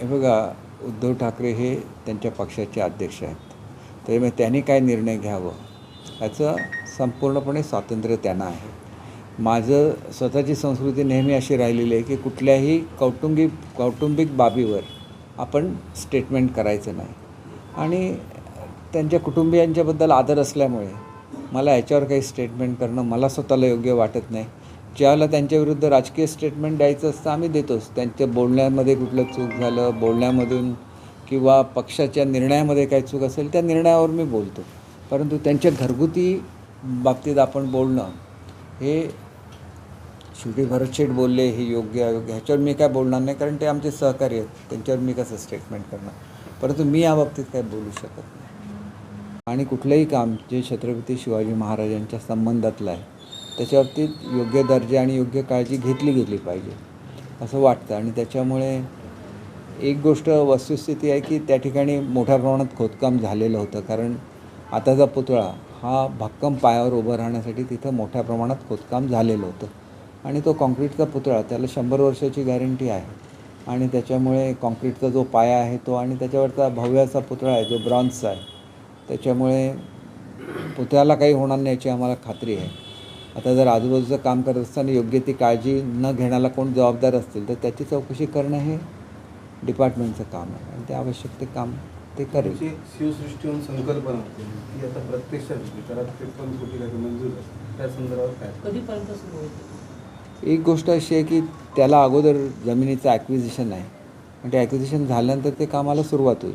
हे बघा उद्धव ठाकरे हे त्यांच्या पक्षाचे अध्यक्ष आहेत. त्यामुळे त्यांनी काय निर्णय घ्यावं? याचं संपूर्णपणे स्वातंत्र्य त्यांना आहे. माझं स्वतःची संस्कृती नेहमी अशी राहिलेली आहे की कुठल्याही कौटुंबिक कौटुंबिक बाबीवर आपण स्टेटमेंट करायचं नाही. आणि त्यांच्या कुटुंबियांच्याबद्दल आदर असल्यामुळे मला याच्यावर काही स्टेटमेंट करणं मला स्वतःला योग्य वाटत नाही. ज्याला त्यांच्याविरुद्ध राजकीय स्टेटमेंट द्यायचं असतं आम्ही देतोच. त्यांच्या बोलण्यामध्ये कुठलं चूक झालं बोलण्यामधून किंवा पक्षाच्या निर्णयामध्ये काही चूक असेल त्या निर्णयावर मी बोलतो. परंतु त्यांच्या घरगुती बाबतीत आपण बोलणं हे शेवटी भरतशेठ बोलले हे योग्य अयोग्य ह्याच्यावर मी काय बोलणार नाही कारण ते आमचे सहकारी आहेत. त्यांच्यावर मी कसं स्टेटमेंट करणार? परंतु मी या बाबतीत काय बोलू शकत नाही. आणि कुठलंही काम जे छत्रपती शिवाजी महाराजांच्या संबंधातलं आहे त्याच्यावरती योग्य दर्जा आणि योग्य काळजी घेतली गेली पाहिजे असं वाटतं. आणि त्याच्यामुळे एक गोष्ट वस्तुस्थिती आहे की त्या ठिकाणी मोठ्या प्रमाणात खोदकाम झालेलं होतं. कारण आताचा पुतळा हा भक्कम पायावर उभं राहण्यासाठी तिथं मोठ्या प्रमाणात खोदकाम झालेलं होतं. आणि तो कॉन्क्रीटचा पुतळा त्याला शंभर वर्षाची गॅरंटी आहे. आणि त्याच्यामुळे कॉन्क्रीटचा जो पाया आहे तो आणि त्याच्यावरचा भव्याचा पुतळा आहे जो ब्रॉन्झचा आहे त्याच्यामुळे पुतळ्याला काही होणार नाही याची आम्हाला खात्री आहे. आता जर आजूबाजूचं काम करत असताना योग्य ती काळजी न घेण्याला कोण जबाबदार असतील तर त्याची चौकशी करणं हे डिपार्टमेंटचं काम आहे आणि ते आवश्यक ते काम ते करेल. त्याची एक शिवसृष्टी म्हणून संकल्पना होती. ती आता प्रत्यक्षात होती त्याला त्रेपन्न कोटी काही मंजूर आहे. त्या संदर्भात काय? कधीपर्यंत सुरू होईल एक गोष्ट अशी आहे की त्याला अगोदर जमिनीचं ॲक्विजिशन आहे. आणि ते ॲक्विजिशन झाल्यानंतर ते कामाला सुरुवात होईल.